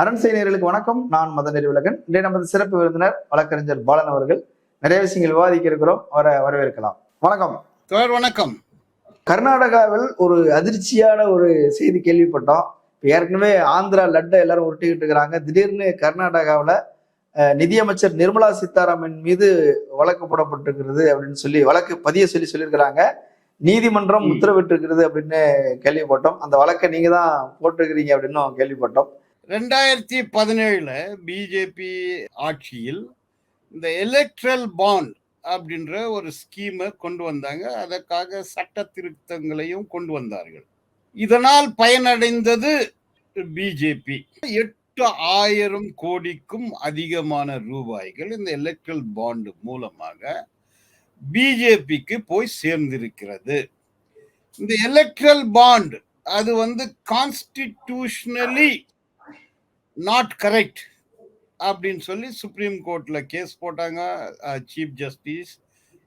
அரண் செய்தியர்களுக்கு வணக்கம். நான் மதநெறி உலகன் இன்றைய நமது சிறப்பு விருந்தினர் வழக்கறிஞர் பாலன் அவர்கள். நிறைய விஷயங்கள் விவாதிக்க இருக்கிறோம். அவரை வரவேற்கலாம். வணக்கம். சார் வணக்கம். கர்நாடகாவில் ஒரு அதிர்ச்சியான ஒரு செய்தி கேள்விப்பட்டோம். இப்ப ஏற்கனவே ஆந்திரா லட்டை எல்லாரும் உருட்டிக்கிட்டு இருக்கிறாங்க. திடீர்னு கர்நாடகாவில் நிதியமைச்சர் நிர்மலா சீதாராமன் மீது வழக்கு போடப்பட்டிருக்கிறது அப்படின்னு சொல்லி வழக்கு பதிய சொல்லி சொல்லியிருக்கிறாங்க. நீதிமன்றம். உத்தரவிட்டிருக்கிறது அப்படின்னு கேள்விப்பட்டோம். அந்த வழக்கை நீங்க தான் போட்டிருக்கிறீங்க அப்படின்னு கேள்விப்பட்டோம். ரெண்டாயிரத்தி பதினேழுல பிஜேபி ஆட்சியில் இந்த எலக்ட்ரல் பாண்ட் அப்படின்ற ஒரு ஸ்கீமை கொண்டு வந்தாங்க. அதற்காக சட்ட திருத்தங்களையும் கொண்டு வந்தார்கள். இதனால் பயனடைந்தது பிஜேபி எட்டு ஆயிரம் கோடிக்கும் அதிகமான ரூபாய்கள் இந்த எலக்ட்ரல் பாண்டு மூலமாக பிஜேபிக்கு போய் சேர்ந்திருக்கிறது. இந்த எலக்ட்ரல் பாண்ட் அது வந்து கான்ஸ்டிடியூஷனலி நாட் கரெக்ட் அப்படின்னு சொல்லி சுப்ரீம் கோர்ட்டில் கேஸ் போட்டாங்க சீஃப் ஜஸ்டிஸ்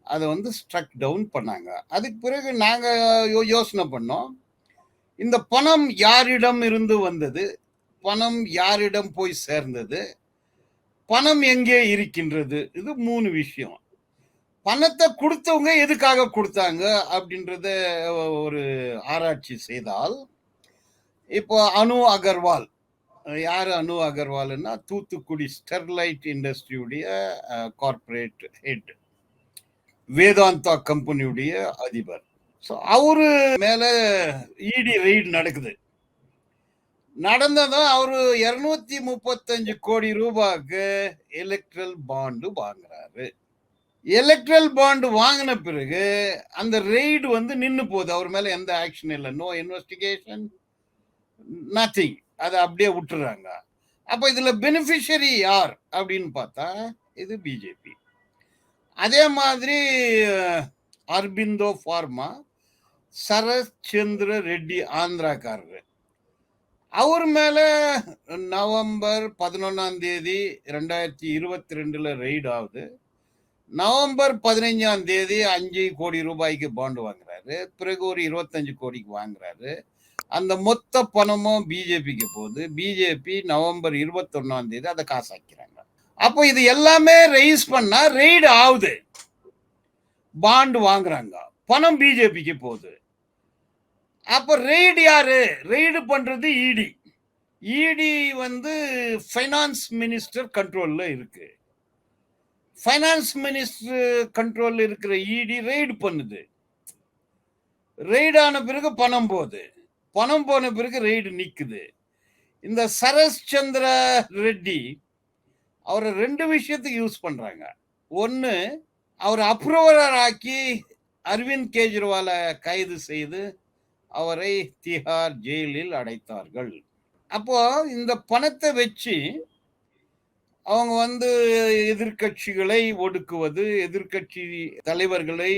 அதை வந்து ஸ்ட்ரக் டவுன் பண்ணாங்க. அதுக்கு பிறகு நாங்கள் யோ- யோசனை பண்ணோம். இந்த பணம் யாரிடம் இருந்து வந்தது? பணம் யாரிடம் போய் சேர்ந்தது? பணம் எங்கே இருக்கின்றது? இது மூணு விஷயம். பணத்தை கொடுத்தவங்க எதுக்காக கொடுத்தாங்க? அப்படின்றத ஒரு ஆராய்ச்சி செய்தால் இப்போ அனு அகர்வால் யார் அனு அகர்வால்னா தூத்துக்குடி ஸ்டெர்லைட் இண்டஸ்ட்ரியுடைய கார்ப்பரேட் ஹெட் வேதாந்தா கம்பெனியுடைய அதிபர். ஸோ அவரு மேலே இடி ரெய்டு நடக்குது. நடந்ததும் அவர் இரநூத்தி முப்பத்தஞ்சு கோடி ரூபாய்க்கு எலக்ட்ரல் பாண்டு வாங்குறாரு. எலக்ட்ரல் பாண்டு வாங்கின பிறகு அந்த ரெய்டு வந்து நின்று போகுது. அவர் மேலே எந்த ஆக்ஷன் இல்லை. நோ இன்வெஸ்டிகேஷன் நத்திங் அதை அப்படியே விட்டுறாங்க. அப்ப இதுல பெனிஃபிஷரி யார் அப்படின்னு பார்த்தா இது பிஜேபி அதே மாதிரி அர்பிந்தோ ஃபார்மா சரத் சந்திர ரெட்டி ஆந்திராக்காரர். அவர் மேல நவம்பர் பதினொன்னாம் தேதி ரெண்டாயிரத்தி இருபத்தி ரெண்டுல ரெய்டு ஆகுது. நவம்பர் பதினைஞ்சாம் தேதி அஞ்சு கோடி ரூபாய்க்கு பாண்டு வாங்குறாரு. பிறகு ஒரு இருபத்தஞ்சு கோடிக்கு வாங்குறாரு. அந்த மொத்த பணமும் பிஜேபிக்கு போகுது. பிஜேபி நவம்பர் இருபத்தொன்னாம் தேதி அதை காசாக்கிறாங்க. அப்போ இது எல்லாமே ரைஸ் பண்ணா ரெய்டு ஆகுது. பாண்டு வாங்குறாங்க. பணம் பிஜேபிக்கு போகுது. அப்போ ரெய்டு யாரு? ரெய்டு பண்றது இடி இடி வந்து ஃபைனான்ஸ் மினிஸ்டர் கண்ட்ரோல்ல இருக்கு. ஃபைனான்ஸ் மினிஸ்டர் கண்ட்ரோல்ல இருக்கிற இடி ரெய்டு பண்ணுது. ரெய்டான ஆன பிறகு பணம் போகுது. பணம் போன பிறகு ரெய்டு நிற்குது இந்த சரஸ் சந்திர ரெட்டி அவரை ரெண்டு விஷயத்துக்கு யூஸ் பண்ணுறாங்க ஒன்று அவர் அப்ரூவலர் ஆக்கி அரவிந்த் கெஜ்ரிவாலை கைது செய்து அவரை திஹார் ஜெயிலில் அடைத்தார்கள். அப்போ இந்த பணத்தை வச்சு அவங்க வந்து எதிர்க்கட்சிகளை ஒடுக்குவது எதிர்க்கட்சி தலைவர்களை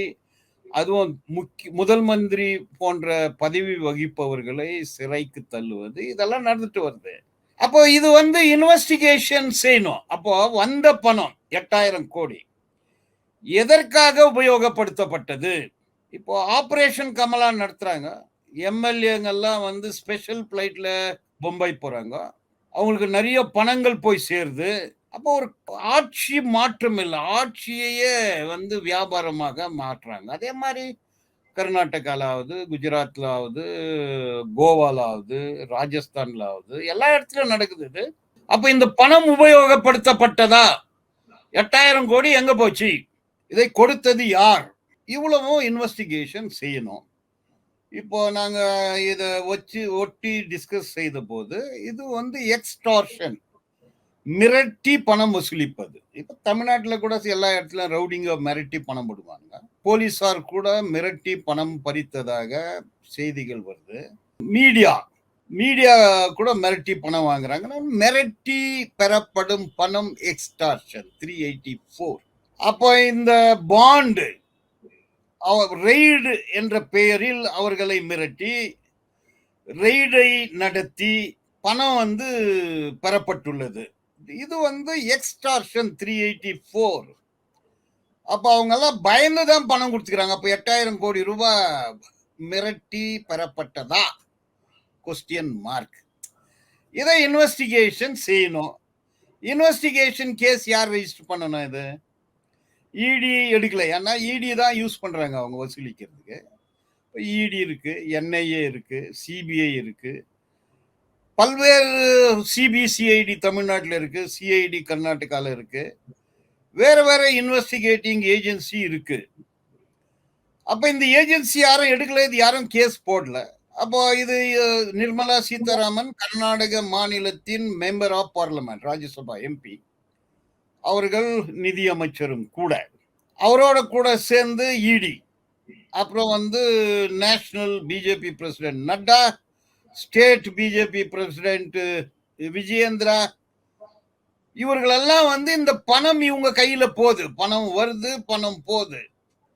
அதுவும் முக்கிய முதல் மந்திரி போன்ற பதவி வகிப்பவர்களை சிறைக்கு தள்ளுவது இதெல்லாம் நடந்துட்டு வருது. அப்போ இது வந்து இன்வெஸ்டிகேஷன் செய்யணும். அப்போ வந்த பணம் எட்டாயிரம் கோடி. எதற்காக உபயோகப்படுத்தப்பட்டது? இப்போ ஆப்ரேஷன் கமலா நடத்துறாங்க. எம்எல்ஏங்கெல்லாம் வந்து ஸ்பெஷல் ஃப்ளைட்ல பொம்பை போறாங்க. அவங்களுக்கு நிறைய பணங்கள் போய் சேருது. அப்போ ஒரு ஆட்சி மாற்றம் இல்லை. ஆட்சியையே வந்து வியாபாரமாக மாற்றுறாங்க அதே மாதிரி கர்நாடகாவிலாவது குஜராத்லாவது கோவாலாவது ஆகுது ஆகுது எல்லா இடத்துலையும் நடக்குது இது. அப்போ இந்த பணம் உபயோகப்படுத்தப்பட்டதா? எட்டாயிரம் கோடி எங்க போச்சு? இதை கொடுத்தது யார்? இவ்வளவும் இன்வெஸ்டிகேஷன் செய்யணும். இப்போ நாங்கள் இதை வச்சு ஒட்டி டிஸ்கஸ் செய்த போது இது வந்து எக்ஸ்டார்ஷன் மிரட்டி பணம் வசூலிப்பது. இப்போ தமிழ்நாட்டில் கூட எல்லா இடத்துல ரவுடிங்க மிரட்டி பணம் போடுவாங்க. போலீஸார் கூட மிரட்டி பணம் பறித்ததாக செய்திகள் வருது. மீடியா மீடியா கூட மிரட்டி பணம் வாங்குறாங்க. மிரட்டி பெறப்படும் பணம் எக்ஸ்டார்ஷன் த்ரீ எயிட்டி ஃபோர் அப்போ இந்த பாண்டு ரெய்டு என்ற பெயரில் அவர்களை மிரட்டி ரெய்டை நடத்தி பணம் வந்து பெறப்பட்டுள்ளது. இது வந்து எக்ஸ்டார்ஷன் த்ரீ எயிட்டி ஃபோர் அப்போ அவங்கெல்லாம் பயந்து தான் பணம் கொடுத்துக்கிறாங்க. அப்போ எட்டாயிரம் கோடி ரூபாய் மிரட்டி பெறப்பட்டதா? கொஸ்டின் மார்க் இதை இன்வெஸ்டிகேஷன் செய்யணும். இன்வெஸ்டிகேஷன் கேஸ் யார் ரெஜிஸ்டர் பண்ணணும் இது? இடி எடுக்கல. ஏன்னா இடி தான் யூஸ் பண்ணுறாங்க அவங்க வசூலிக்கிறதுக்கு. இடி இருக்குது என்ஐஏ இருக்குது சிபிஐ இருக்குது பல்வேறு சிபிசிஐடி தமிழ்நாட்டில் இருக்கு சிஐடி கர்நாடகாவில் இருக்கு. வேற வேற இன்வெஸ்டிகேட்டிங் ஏஜென்சி இருக்கு. அப்ப இந்த ஏஜென்சி யாரும் எடுக்கல இது யாரும் கேஸ் போடல. அப்போ இது நிர்மலா சீதாராமன் கர்நாடக மாநிலத்தின் member of parliament Rajya Sabha MP அவர்கள் நிதி அமைச்சரும் கூட. அவரோட கூட சேர்ந்து இடி அப்புறம் வந்து national BJP president Nadda state BJP president Vijayendra இவர்களெல்லாம் வந்து இந்த பணம் இவங்க கையில போகுது. பணம் வருது பணம் போகுது.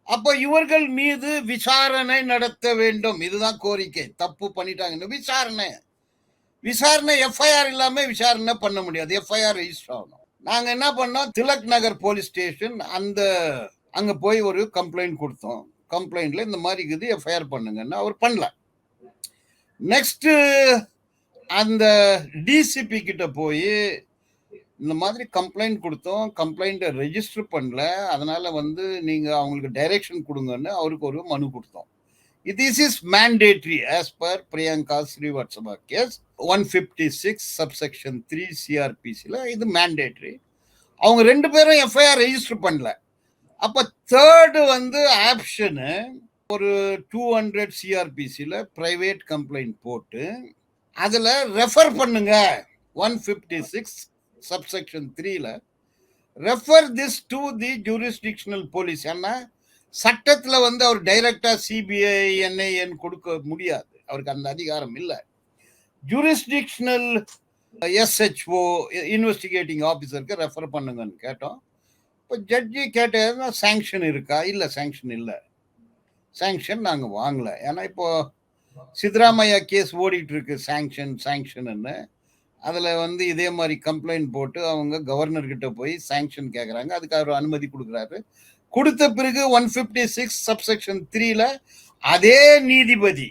அப்ப இவர்கள் மீது விசாரணை நடத்த வேண்டும். இதுதான் கோரிக்கை. தப்பு பண்ணிட்டாங்க விசாரணை. விசாரணை எஃப்ஐஆர் இல்லாம விசாரணை பண்ண முடியாது. எஃப்ஐஆர் ரெஜிஸ்டர் ஆகணும். நாங்க என்ன பண்ணோம்? திலக் நகர் போலீஸ் ஸ்டேஷன் அந்த அங்க போய் ஒரு கம்ப்ளைண்ட் கொடுத்தோம். கம்ப்ளைண்ட்ல இந்த மாதிரி இருக்குது எஃப்ஐஆர் பண்ணுங்கன்னு அவர் பண்ணல. நெக்ஸ்ட் அந்த டிசிபி கிட்ட போய் இந்த மாதிரி கம்ப்ளைண்ட் கொடுத்தோம். கம்ப்ளைண்ட்டை ரெஜிஸ்டர் பண்ணல. அதனால வந்து நீங்க அவங்களுக்கு டைரக்ஷன் கொடுங்கன்னு அவருக்கு ஒரு மனு கொடுத்தோம். It is is mandatory as per Priyanka Srivastava case one fifty six subsection three சிஆர்பிசியில் இது மேண்டேட்ரி அவங்க ரெண்டு பேரும் எஃப்ஐஆர் ரெஜிஸ்டர் பண்ணல. அப்போ தேர்டு வந்து ஆப்ஷனு ஒரு டூ ஹண்ட்ரட் சிஆர்பிசியில் ப்ரைவேட் கம்ப்ளைண்ட் போட்டு அதில் ரெஃபர் பண்ணுங்க. ஒன் ஃபிஃப்டி சிக்ஸ் சப்செக்ஷன் த்ரீல refer this to the jurisdictional police ஏன்னா சட்டத்தில் வந்து அவர் டைரக்டாக சிபிஐ என்ஐஎன் கொடுக்க முடியாது. அவருக்கு அந்த அதிகாரம் இல்லை. ஜூரிஸ்டிக்ஷனல் எஸ்ஹெச்ஓ இன்வெஸ்டிகேட்டிங் ஆஃபீஸருக்கு ரெஃபர் பண்ணுங்கன்னு கேட்டோம். இப்போ ஜட்ஜி கேட்டதுன்னா சேங்ஷன் இருக்கா? இல்லை சேங்ஷன் இல்லை. சேங்ஷன் நாங்கள் வாங்கலை. ஏன்னா இப்போது சித்தராமையா கேஸ் ஓடிட்டு இருக்கு சாங்ஷன் அதில் வந்து இதே மாதிரி கம்ப்ளைண்ட் போட்டு அவங்க கவர்னர்கிட்ட போய் சேங்ஷன் கேட்குறாங்க அதுக்கு அவர் அனுமதி கொடுக்குறாரு. கொடுத்த பிறகு ஒன் ஃபிஃப்டி சிக்ஸ் சப்செக்ஷன் த்ரீல அதே நீதிபதி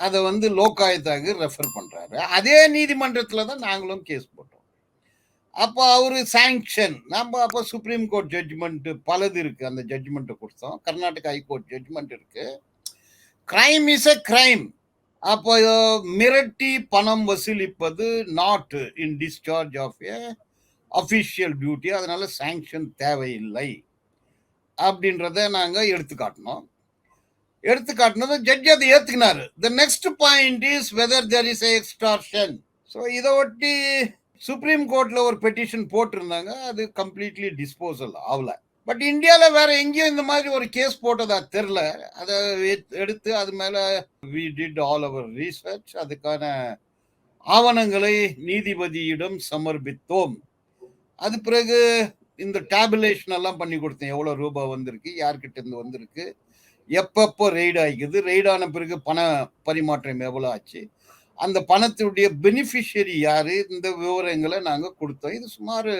அதை வந்து லோக்காயத்தாக ரெஃபர் பண்ணுறாரு அதே நீதிமன்றத்தில் தான் நாங்களும் கேஸ் போடுறோம் அப்போ அவரு சாங்ஷன் நம்ம அப்போ சுப்ரீம் கோர்ட் ஜட்ஜ்மெண்ட் பலது இருக்கு. அந்த ஜட்ஜ்மெண்ட்டை கொடுத்தோம். கர்நாடகா ஹைகோர்ட் ஜட்ஜ்மெண்ட் இருக்கு. கிரைம் இஸ் எ கிரைம் அப்போ மிரட்டி பணம் வசூலிப்பது not in discharge of a official duty அதனால சாங்ஷன் தேவையில்லை. அப்படின்றத நாங்கள் எடுத்து காட்டினோம் எடுத்து காட்டினது ஜட்ஜி அதை ஏத்துக்கினாரு. The next point is whether there is extortion so இதை ஒட்டி சுப்ரீம் கோர்ட்ல ஒரு பெட்டிஷன் போட்டிருந்தாங்க. அது கம்ப்ளீட்லி டிஸ்போசல் ஆகல. பட் இந்தியாவில் வேற எங்கேயும் இந்த மாதிரி ஒரு கேஸ் போட்டதா தெரில அதை எடுத்து அது மேலே we did all our research அதுக்கான ஆவணங்களை நீதிபதியிடம் சமர்ப்பித்தோம். அது பிறகு இந்த டேபுலேஷன் எல்லாம் பண்ணி கொடுத்தேன். எவ்வளோ ரூபாய் வந்திருக்கு யார்கிட்ட இருந்து வந்திருக்கு எப்பப்போ ரெய்டு ஆகிக்குது. ரெய்டான ஆன பிறகு பண பரிமாற்றம் எவ்வளோ ஆச்சு அந்த பணத்துடைய பெனிஃபிஷியரி யாரு? இந்த விவரங்களை நாங்கள் கொடுத்தோம். இது சுமார்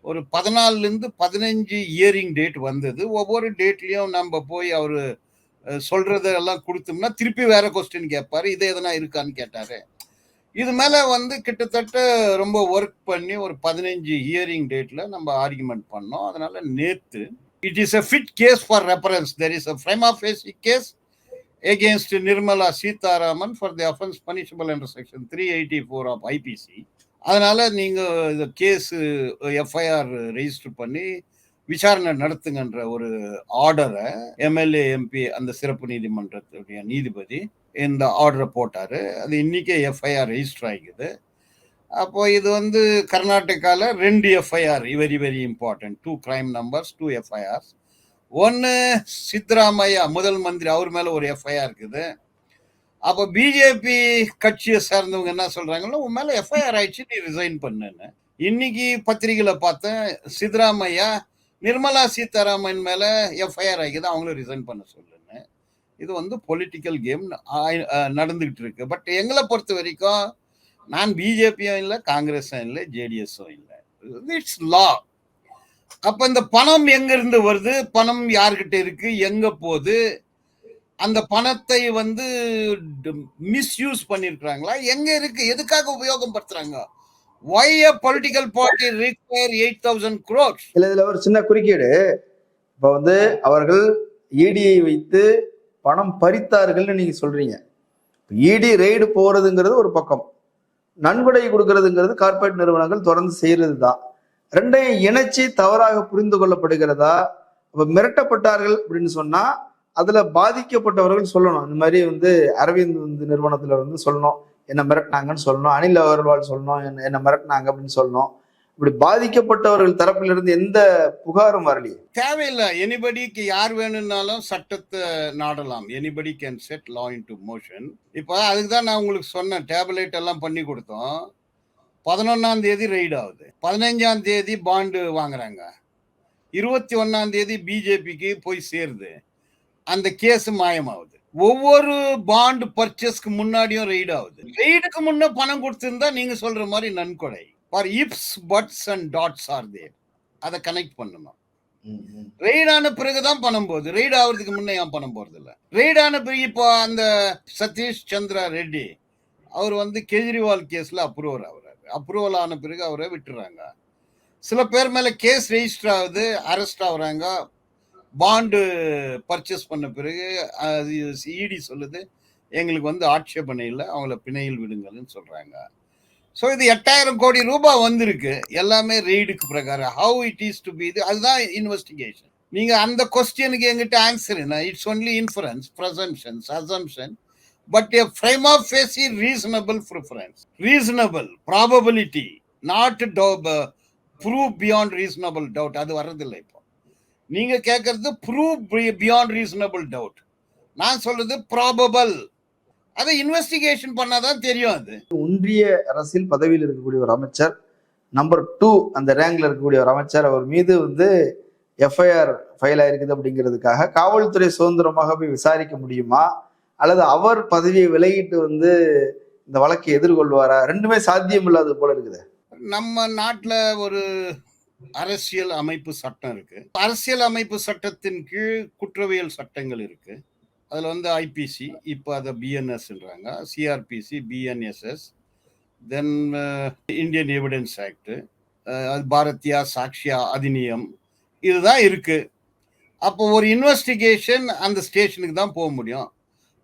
ஒரு பதினாலுலேருந்து பதினஞ்சு இயரிங் டேட் வந்தது. ஒவ்வொரு டேட்லேயும் நம்ம போய் அவர் சொல்கிறதெல்லாம் கொடுத்தோம்னா திருப்பி வேற கொஸ்டின் கேட்பாரு. இதே எதனா இருக்கான்னு கேட்டாரு. இது மேலே வந்து கிட்டத்தட்ட ரொம்ப ஒர்க் பண்ணி ஒரு பதினஞ்சு ஹியரிங் டேட்டில் நம்ம ஆர்கியூமெண்ட் பண்ணோம். அதனால நேற்று it is a fit case for reference there is a prima of case against Nirmala Sitharaman for the offence punishable என்ற section three eighty four of IPC அதனால் நீங்கள் இந்த கேஸு எஃப்ஐஆர் ரெஜிஸ்டர் பண்ணி விசாரணை நடத்துங்கன்ற ஒரு ஆர்டரை எம்எல்ஏ எம்பி அந்த சிறப்பு நீதிமன்றத்துடைய நீதிபதி இந்த ஆர்டரை போட்டார். அது இன்றைக்கே எஃப்ஐஆர் ரெஜிஸ்டர் ஆகிக்குது. அப்போ இது வந்து கர்நாடகாவில் ரெண்டு FIR very very important two crime numbers two FIRs ஒன்று சித்தராமையா முதல் மந்திரி அவர் மேலே ஒரு எஃப்ஐஆர் இருக்குது. அப்போ பிஜேபி கட்சியை சார்ந்தவங்க என்ன சொல்கிறாங்கன்னா உன் மேலே எஃப்ஐஆர் ஆயிடுச்சு நீ ரிசைன் பண்ணுன்னு. இன்னைக்கு பத்திரிகையில் பார்த்தேன் சித்தராமையா நிர்மலா சீதாராமன் மேலே எஃப்ஐஆர் ஆகிக்குது அவங்களும் ரிசைன் பண்ண சொல்லுன்னு. இது வந்து பொலிட்டிக்கல் கேம் நடந்துக்கிட்டு இருக்கு. பட் எங்களை பொறுத்த வரைக்கும் நான் பிஜேபியும் இல்லை காங்கிரஸும் இல்லை ஜேடிஎஸும் இல்லை. இட்ஸ் லா அப்ப இந்த பணம் எங்க இருந்து வருது? பணம் யார்கிட்ட இருக்கு? எங்க போகுது? அந்த பணத்தை வந்து மிஸ்யூஸ் பண்ணிருக்காங்களா எங்க இருக்கு? எதுக்காக உபயோகப்படுத்துறாங்க? Why a political party require 8000 crores? இல்ல இதுல ஒரு சின்ன குறுக்கீடு. இப்ப வந்து அவர்கள் இடியை வைத்து பணம் பறித்தார்கள்னு நீங்க சொல்றீங்க. இடி ரெய்டு போறதுங்கிறது ஒரு பக்கம். நன்கொடை கொடுக்கறதுங்கிறது கார்ப்பரேட் நிறுவனங்கள் தொடர்ந்து செய்யறது தான் ரெண்டையும் இணைச்சி தவறாக புரிந்து கொள்ளப்படுகிறதா? அப்ப மிரட்டப்பட்டார்கள் அப்படின்னு சொன்னா அதுல பாதிக்கப்பட்டவர்கள் சொல்லணும். இந்த மாதிரி வந்து அரவிந்த் வந்து நிறுவனத்துல வந்து சொல்லணும். என்ன மிரட்டினாங்கன்னு சொல்லணும். அனில் அகர்வால் சொல்லணும். என்ன என்ன மிரட்டினாங்க அப்படின்னு சொல்லணும். இப்படி பாதிக்கப்பட்டவர்கள் தரப்பிலிருந்து எந்த புகாரும் வரலையே. தேவையில்லை. எனிபடிக்கு யார் வேணும்னாலும் சட்டத்தை நாடலாம். Anybody can set law into motion இப்போ அதுக்கு தான் நான் உங்களுக்கு சொன்னேன். டேப்லெட் எல்லாம் பண்ணி கொடுத்தோம். பதினொன்னாம் தேதி ரெய்ட் ஆகுது. பதினஞ்சாம் தேதி பாண்டு வாங்குறாங்க. இருபத்தி ஒன்னாம் தேதி பிஜேபிக்கு போய் சேருது. அந்த கேஸ் மாயமாகுது. ஒவ்வொரு பாண்டு பர்ச்சேஸ்க்கு முன்னாடியும் ரெய்ட் ஆகுது. ரெய்டுக்கு முன்ன பணம் கொடுத்திருந்தா நீங்க சொல்ற மாதிரி நன்கொடை. For ifs buts and dots are there அதை கனெக்ட் பண்ணணும். ரெய்ட் ஆன பிறகுதான் பணம் போகுது. ரெய்ட் ஆகுறதுக்கு முன்னே ஏன் பணம் போறது இல்ல ரெய்ட் ஆன பிறகு இப்போ அந்த சதீஷ் சந்திரா ரெட்டி அவர் வந்து கெஜ்ரிவால் கேஸ்ல அப்ரூவல் ஆகுறாரு. அப்ரூவல் ஆன பிறகு அவரை விட்டுறாங்க. சில பேர் மேல கேஸ் ரெஜிஸ்டர் ஆகுது அரெஸ்ட் ஆகுறாங்க. பாண்டு பர்ச்சேஸ் பண்ண பிறகு இடி சொல்லுது எங்களுக்கு வந்து ஆட்சேபனை இல்லை அவங்கள பிணையில் விடுங்கள்னு சொல்றாங்க. ஸோ இது எட்டாயிரம் கோடி ரூபாய் வந்திருக்கு. எல்லாமே ரெய்டுக்கு பிரகாரம். How it is to be இது அதுதான் இன்வெஸ்டிகேஷன் நீங்கள் அந்த கொஸ்டினுக்கு எங்கிட்ட ஆன்சர் என்ன? It's only inference presumptions assumption but a frame of face a reasonable preference reasonable probability not prove beyond reasonable doubt அது வர்றதில்லை இப்போ. நீங்க கேட்கறது ப்ரூவ் பியாண்ட் ரீசனபிள் டவுட் நான் சொல்றது ப்ராபபிள் அதை இன்வெஸ்டிகேஷன் பண்ணாதான் தெரியும் அது. ஒன்றிய அரசில் பதவியில் இருக்கக்கூடிய ஒரு அமைச்சர் நம்பர் டூ அந்த ரேங்க்ல இருக்கக்கூடிய ஒரு அமைச்சர் அவர் மீது வந்து எஃப்ஐஆர் ஃபைல் ஆயிருக்குது அப்படிங்கிறதுக்காக காவல்துறை சுதந்திரமாக போய் விசாரிக்க முடியுமா? அல்லது அவர் பதவியை விலகிட்டு வந்து இந்த வழக்கை எதிர்கொள்வாரா? ரெண்டுமே சாத்தியம் இல்லாதது போல இருக்குது. நம்ம நாட்டில் ஒரு அரசியல் அமைப்பு சட்டம் இருக்கு. அரசியல் அமைப்பு சட்டத்தின் கீழ் குற்றவியல் சட்டங்கள் இருக்கு. அதில் வந்து ஐபிசி இப்போ அதை பிஎன்எஸ்ன்றாங்க CrPC BNSS then Indian evidence act அது பாரதியா சாக்ஷியா அதிநியம் இதுதான் இருக்கு. அப்போ ஒரு இன்வெஸ்டிகேஷன் அந்த ஸ்டேஷனுக்கு தான் போக முடியும்.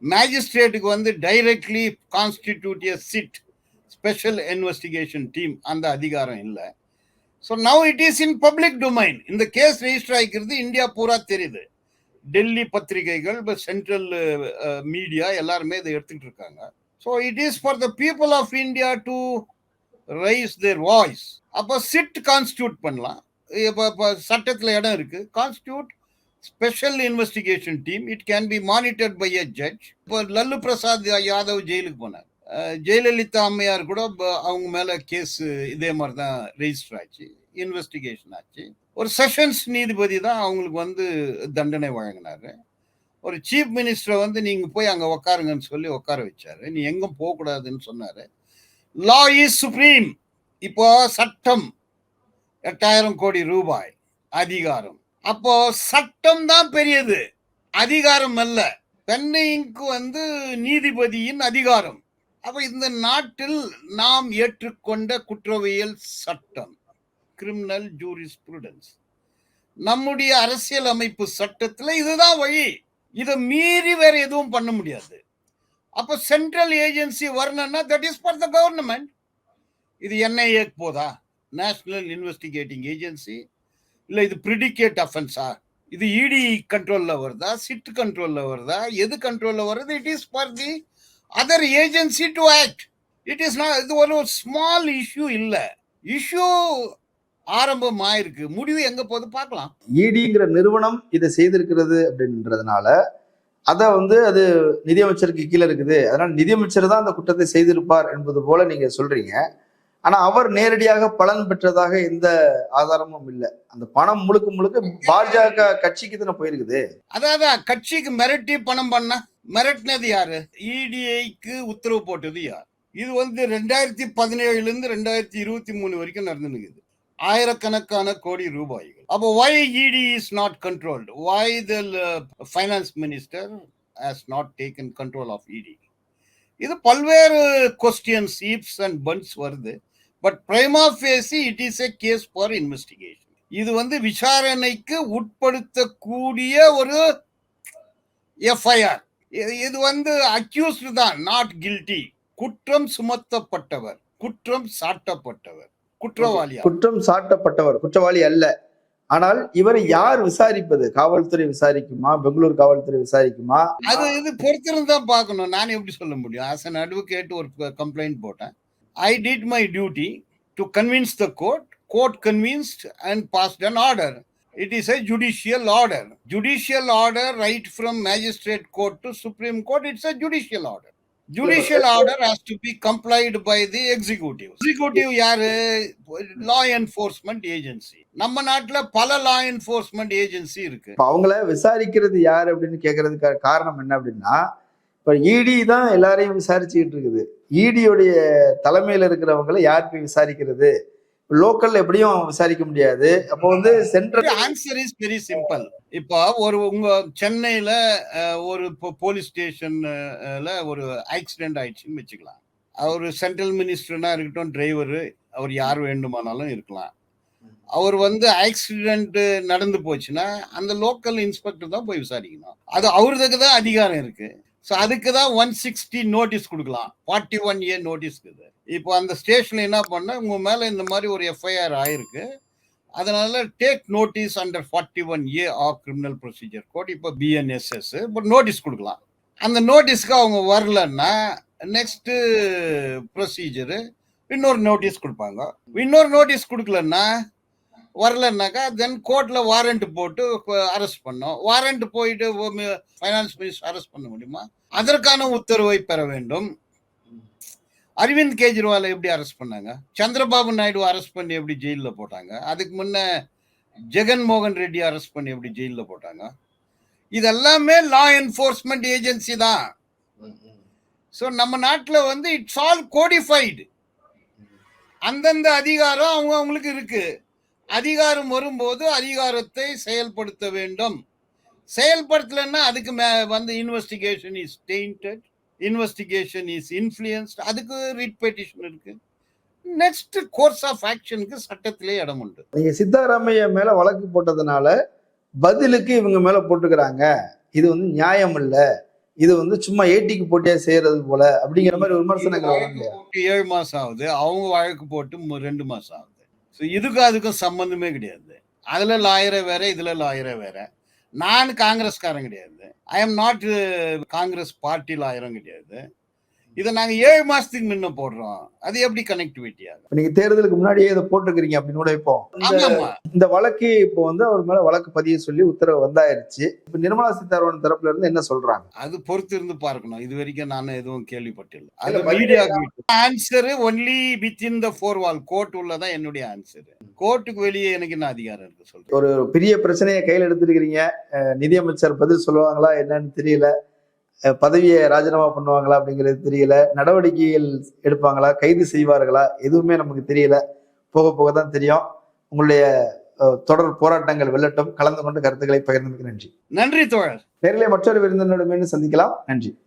மேஜிஸ்ட்ரேட்டுக்கு வந்து directly constitute a SIT special investigation team அந்த அதிகாரம் இல்லை. So now it is in public domain இந்த கேஸ் ரெஜிஸ்டர் ஆகிக்கிறது இந்தியா பூரா தெரியுது. டெல்லி பத்திரிகைகள் சென்ட்ரல் மீடியா uh, uh, எல்லாருமே இதை எடுத்துக்கிட்டு இருக்காங்க. So it is for the people of India to raise their voice அப்போ சிட் கான்ஸ்டியூட் பண்ணலாம். இப்போ இப்போ சட்டத்தில் இடம் இருக்குது constitute special investigation team it can be monitored by a judge இப்போ லல்லு பிரசாத் யாதவ் ஜெயிலுக்கு போனார். ஜெயலலிதா அம்மையார் கூட அவங்க மேலே கேஸ் இதே மாதிரி தான் ரெஜிஸ்டர் ஆச்சு இன்வெஸ்டிகேஷன் ஆச்சு. ஒரு செஷன்ஸ் நீதிபதி தான் அவங்களுக்கு வந்து தண்டனை வழங்கினாரு. ஒரு சீஃப் மினிஸ்டரை வந்து நீங்கள் போய் அங்கே உக்காருங்கன்னு சொல்லி உட்கார வச்சாரு. நீ எங்கும் போகக்கூடாதுன்னு சொன்னார். லா இஸ் சுப்ரீம் இப்போ சட்டம் எட்டாயிரம் கோடி ரூபாய் அதிகாரம். அப்போ சட்டம் தான் பெரியது. அதிகாரம் அல்ல. பெண்ணைக்கு வந்து நீதிபதியின் அதிகாரம். அப்ப இந்த நாட்டில் நாம் ஏற்றுக்கொண்ட குற்றவியல் சட்டம் கிரிமினல் ஜூரிஸ்பிருடன்ஸ் நம்முடைய அரசியல் அமைப்பு சட்டத்துல இதுதான் வழி. இதை மீறி வேற எதுவும் பண்ண முடியாது. அப்ப சென்ட்ரல் ஏஜென்சி வரணும்னா that is for the government இது என்ஐஏக்கு போதா? நேஷனல் இன்வெஸ்டிகேட்டிங் ஏஜென்சி இல்லை இது ப்ரிடிகேட் அஃபென்ஸா இது இடி கண்ட்ரோலில் வருதா? சிட் கண்ட்ரோலில் வருதா? எது கண்ட்ரோலில் வருது? It is for the other agency to act it is not இது ஒரு ஸ்மால் இஷ்யூ இல்லை. இஷ்யூ ஆரம்பம் ஆயிருக்கு முடிவு எங்க போகுது பார்க்கலாம். இடிங்கிற நிறுவனம் இதை செய்திருக்கிறது அப்படின்றதுனால அதை வந்து அது நிதியமைச்சருக்கு கீழே இருக்குது. அதனால நிதியமைச்சர் தான் அந்த குற்றத்தை செய்திருப்பார் என்பது போல நீங்க சொல்றீங்க. ஆனா அவர் நேரடியாக பலன் பெற்றதாக எந்த ஆதாரமும் இல்லை. அந்த பணம் முழுக்க முழுக்க பாஜக கட்சிக்கு தானே போயிருக்குது. அதாவது கட்சிக்கு மிரட்டி பணம் பண்ண மிரட்டினது யாரு? இடிஐக்கு உத்தரவு போட்டது யார்? இது வந்து ரெண்டாயிரத்தி பதினேழுல இருந்து ரெண்டாயிரத்தி இருபத்தி மூணு வரைக்கும் நடந்துனுக்குது ஆயிரக்கணக்கான கோடி ரூபாய்கள். அப்போ why ED is not controlled by the finance minister has not taken control of ED இது பல்வேறு கொஸ்டின்ஸ் ஈப்ஸ் அண்ட் பன்ஸ் வருது. But prima facie it is a case for investigation இது வந்து விசாரணைக்கு உட்படுத்தக்கூடிய ஒரு எஃப்ஐஆர் இது வந்து அக்யூஸ்டு தான் நாட் கில்ட்டி குற்றம் சுமத்தப்பட்டவர் குற்றம் சாட்டப்பட்டவர் குற்றவாளியா குற்றம் சாட்டப்பட்டவர் குற்றவாளி அல்ல. ஆனால் இவரை யார் விசாரிப்பது? காவல்துறை விசாரிக்குமா? பெங்களூர் காவல்துறை விசாரிக்குமா? அது இது பொறுத்திருந்து பார்க்கணும். நான் எப்படி சொல்ல முடியும்? ஆஸ் அன் அட்வொகேட் ஒரு கம்ப்ளைண்ட் போட்டேன். I did my duty to convince the court court convinced and passed an order it is a judicial order judicial order right from magistrate court to supreme court it's a judicial order judicial order has to be complied by the executive executive யாரு? Law enforcement agency நம்ம நாட்டுல பல லா enforcement agency இருக்கு. அவங்கள விசாரிக்கிறது யார் அப்படின்னு கேட்கறதுக்கு காரணம் என்ன அப்படின்னா இப்போ இடி தான் எல்லாரையும் விசாரிச்சுக்கிட்டு இருக்குது. இடியோடைய தலைமையில இருக்கிறவங்களை யார் போய் விசாரிக்கிறது? லோக்கல் எப்படியும் விசாரிக்க முடியாது. அப்போ வந்து central answer is very simple இப்போ ஒரு உங்க சென்னையில ஒரு போலீஸ் ஸ்டேஷன்ல ஒரு ஆக்சிடென்ட் ஆயிடுச்சுன்னு வச்சுக்கலாம். அவர் சென்ட்ரல் மினிஸ்டர்னா இருக்கட்டும் டிரைவர் அவர் யார் வேண்டுமானாலும் இருக்கலாம். அவர் வந்து ஆக்சிடென்ட் நடந்து போச்சுன்னா அந்த லோக்கல் இன்ஸ்பெக்டர் தான் போய் விசாரிக்கணும். அது அவருக்கு தான் அதிகாரம் இருக்கு. ஸோ அதுக்கு தான் ஒன் சிக்ஸ்டி நோட்டீஸ் கொடுக்கலாம். ஃபார்ட்டி ஒன் ஏ நோட்டீஸ் இருக்குது. இப்போ அந்த ஸ்டேஷனில் என்ன பண்ண உங்கள் மேலே இந்த மாதிரி ஒரு எஃப்ஐஆர் ஆயிருக்கு. அதனால take notice under forty one A of criminal procedure code இப்போ பிஎன்எஸ்எஸ் இப்போ நோட்டீஸ் கொடுக்கலாம். அந்த நோட்டீஸ்க்கு அவங்க வரலன்னா நெக்ஸ்ட்டு ப்ரொசீஜரு இன்னொரு நோட்டீஸ் கொடுப்பாங்க. இன்னொரு நோட்டீஸ் கொடுக்கலன்னா வரலன்னாக்கா தென் கோர்ட்ல வாரண்ட் போட்டு அரெஸ்ட் பண்ணோம். வாரண்ட் போயிட்டு ஃபைனான்ஸ் மினிஸ்டர் அரெஸ்ட் பண்ண முடியுமா? அதற்கான உத்தரவை பெற வேண்டும். அரவிந்த் கெஜ்ரிவாலை எப்படி அரெஸ்ட் பண்ணாங்க? சந்திரபாபு நாயுடு அரெஸ்ட் பண்ணி எப்படி ஜெயிலில் போட்டாங்க? அதுக்கு முன்ன ஜெகன் மோகன் ரெட்டி அரெஸ்ட் பண்ணி எப்படி ஜெயிலில் போட்டாங்க? இதெல்லாமே லா என்ஃபோர்ஸ்மெண்ட் ஏஜென்சி தான். ஸோ நம்ம நாட்டில் வந்து இட்ஸ் ஆல் கோடிஃபைடு அந்தந்த அதிகாரம் அவங்க அவங்களுக்கு இருக்குது அதிகாரம் வரும்போது அதிகாரத்தை செயல்படுத்த வேண்டும். செயல்படுத்தலைன்னா அதுக்கு மே வந்து investigation is tainted investigation is influenced அதுக்கு ரிட் பெட்டிஷன் இருக்கு. நெக்ஸ்ட் கோர்ஸ் ஆஃப் ஆக்ஷனுக்கு சட்டத்திலே இடம் உண்டு. நீங்க சித்தாராமையா மேல வழக்கு போட்டதுனால பதிலுக்கு இவங்க மேல போட்டுக்கிறாங்க. இது வந்து நியாயம் இல்ல. இது வந்து சும்மா ஏட்டிக்கு போட்டியா செய்யறது போல அப்படிங்கிற மாதிரி விமர்சனங்கள் ஏழு மாசம் ஆகுது. அவங்க வழக்கு போட்டு ரெண்டு மாசம் ஆகுது. ஸோ இதுக்கும் அதுக்கும் சம்மந்தமே கிடையாது. அதில் லாயரே வேற இதில் லாயரே வேற. நான் காங்கிரஸ்காரன் கிடையாது. I am not Congress party லாயரும் கிடையாது. இதை நாங்க ஏழு மாசத்துக்கு முன்ன போடுறோம். அது எப்படி கனெக்டிவிட்டி ஆகும் நீங்க தேர்தலுக்கு முன்னாடியே இதை போட்டுக்கிறீங்க அப்படின்னு கூட இப்போ. இந்த வழக்கு இப்போ வந்து அவர் மேல வழக்கு பதிய சொல்லி உத்தரவு வந்தாயிருச்சு. இப்ப நிர்மலா சீதாராமன் தரப்புல இருந்து என்ன சொல்றாங்க? அது பொறுத்து இருந்து பார்க்கணும். இது வரைக்கும் நான் எதுவும் கேள்விப்பட்டில்லை. அது media answer only within the four wall court உள்ளதான் என்னுடைய ஆன்சர் கோர்ட்டுக்கு வெளியே எனக்கு என்ன அதிகாரம் இருக்கு? சொல்றேன். ஒரு பெரிய பிரச்சனையை கையில் எடுத்திருக்கிறீங்க. நிதியமைச்சர் பதில் சொல்லுவாங்களா என்னன்னு தெரியல. பதவியை ராஜினாமா பண்ணுவாங்களா அப்படிங்கிறது தெரியல. நடவடிக்கைகள் எடுப்பாங்களா? கைது செய்வார்களா? எதுவுமே நமக்கு தெரியல. போக போக தான் தெரியும். உங்களுடைய தொடர் போராட்டங்கள் வெல்லட்டும். கலந்து கொண்டு கருத்துக்களை பகிர்ந்ததுக்கு நன்றி. நன்றி தோழர். நேரிலே மற்றொரு விருந்தினருடன் மீண்டும் சந்திக்கலாம். நன்றி.